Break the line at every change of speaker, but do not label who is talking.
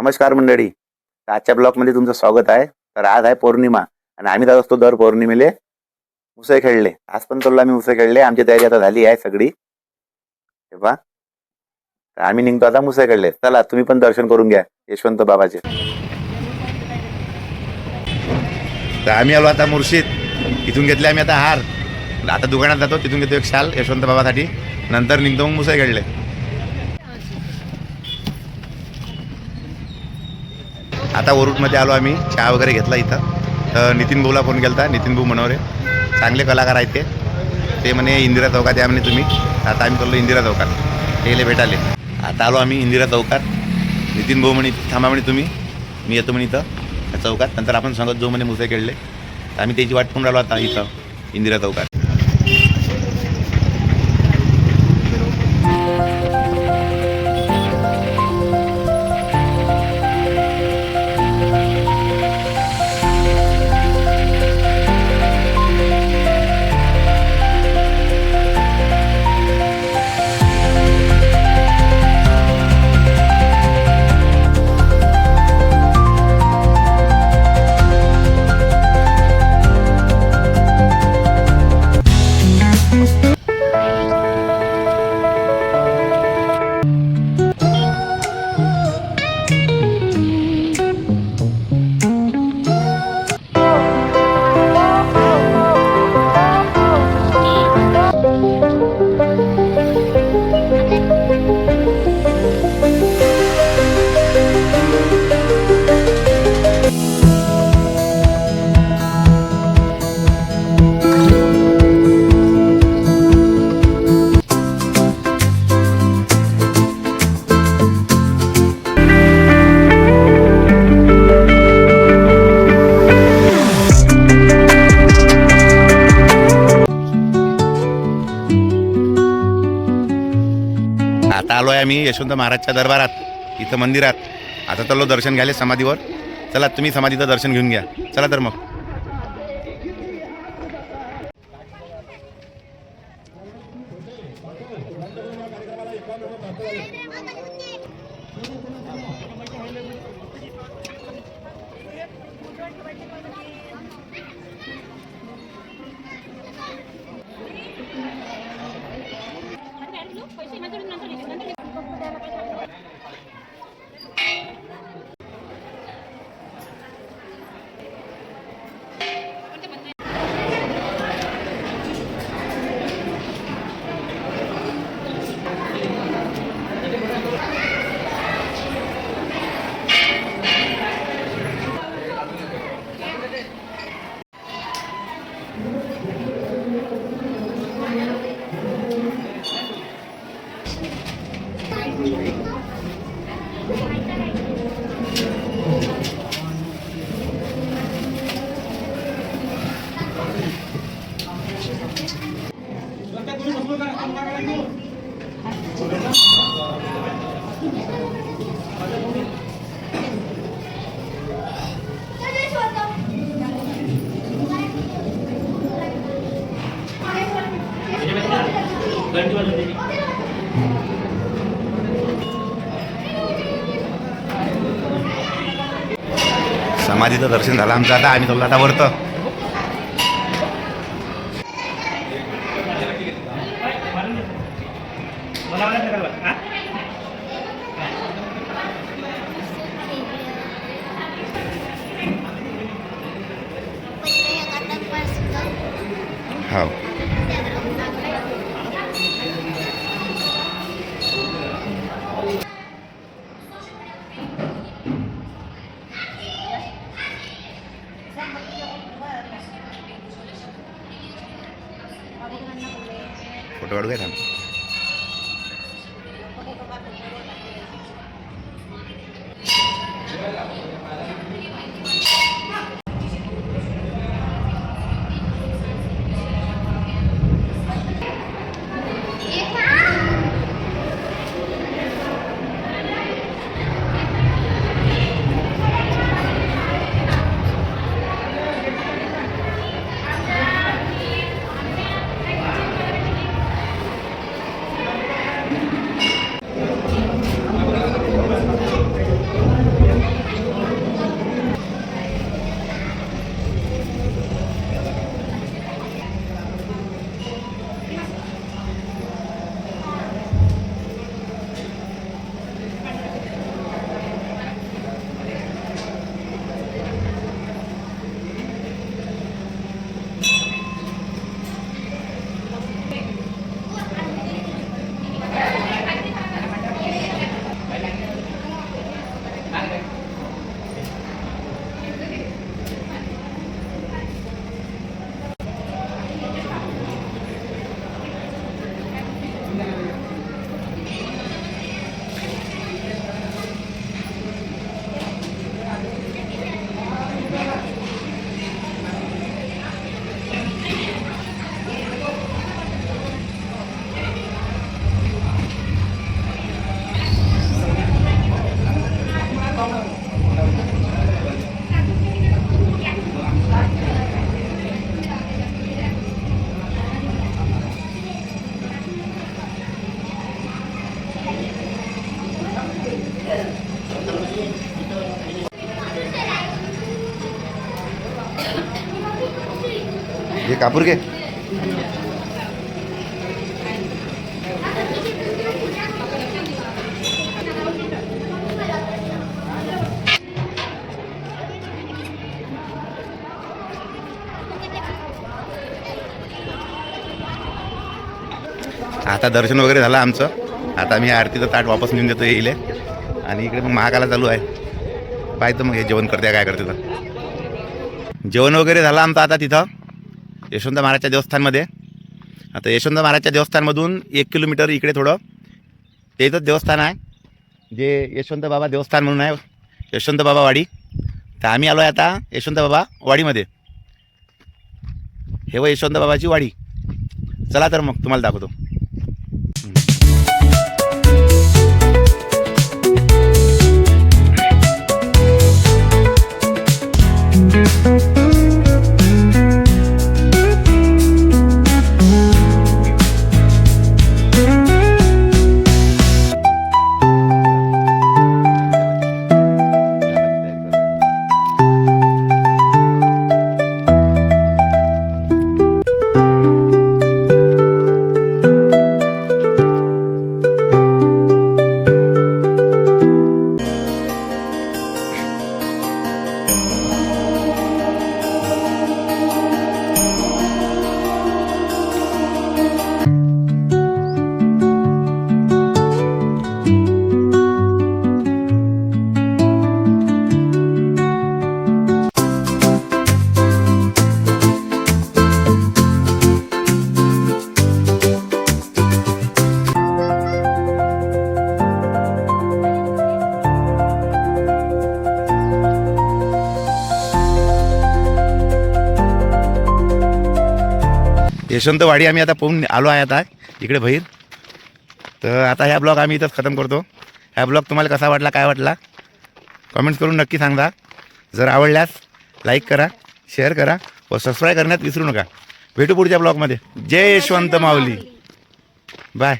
नमस्कार मंडळी. तर आजच्या ब्लॉगमध्ये तुमचं स्वागत आहे. तर आज आहे पौर्णिमा आणि आम्ही जात असतो दर पौर्णिमेले मुसे खेळले. आज पण चाललो आम्ही मुसे खेळले. आमची तयारी आता झाली आहे सगळी. हे तर आम्ही निघतो आता मुसे खेळले. चला तुम्ही पण दर्शन करून घ्या. यशवंत बाबाचे. तर आम्ही आलो आता मुर्शीद इथून घेतले आम्ही आता हार. आता दुकानात जातो. तिथून घेतो एक शाल यशवंत बाबासाठी. नंतर निघतो मग मुसे खेळले. आता वरुडमध्ये आलो आम्ही चहा वगैरे घेतला इथं. तर नितीन भाऊला फोन केला नितीन भाऊ मनोरे चांगले कलाकार आहेत ते. ते म्हणे इंदिरा चौकात या म्हणे तुम्ही. आता आम्ही चाललो इंदिरा चौकात. गेले भेटाले. आता आलो आम्ही इंदिरा चौकात. नितीन भाऊ म्हणे थांबा म्हणे तुम्ही. मी येतो म्हणे इथं चौकात. नंतर आपण सांगत जो म्हणे मुसे खेळले. तर आम्ही त्याची वाट पाहून राहिलो आता इथं इंदिरा चौकात. आता आलो आहे आम्ही यशवंत महाराजच्या दरबारात इथं मंदिरात. आता चाललो दर्शन घ्यायला समाधीवर. चला तुम्ही समाधीचं दर्शन घेऊन घ्या. चला तर मग. Thank you. 入ったいいです。समाधीचं दर्शन झालं आमचं आता आम्ही चाललो आता वरतं हो ఫోటో అడుగుతాను. हे कापूर घे. आता दर्शन वगैरे झालं आमचं. आता मी आरतीचं ताट वापस नेऊन देतो येईल आणि इकडे मग महाकाला चालू आहे. पाहतो मग हे जेवण करते काय करते तर. जेवण वगैरे झालं आमचं आता तिथं. यशवंत महाराजच्या देवस्थानमध्ये. आता यशवंत महाराजच्या देवस्थानमधून एक किलोमीटर इकडे थोडं. तेच देवस्थान आहे. जे यशवंत बाबा देवस्थान म्हणून आहे. यशवंत बाबा वाडी. तर आम्ही आलो आहे आता यशवंत बाबा वाडीमध्ये. हे व यशवंत बाबाची वाडी. चला तर मग तुम्हाला दाखवतो. यशवंतवाडी आम्ही आता पाहून आलो आहे आता इकडे बाहेर. तर आता ह्या ब्लॉग आम्ही इथंच खतम करतो. ह्या ब्लॉग तुम्हाला कसा वाटला काय वाटला कमेंट्स करून नक्की सांगा जर आवडल्यास लाईक करा शेअर करा व सबस्क्राईब करण्यात विसरू नका. भेटू पुढच्या ब्लॉगमध्ये. जय यशवंत माऊली. बाय.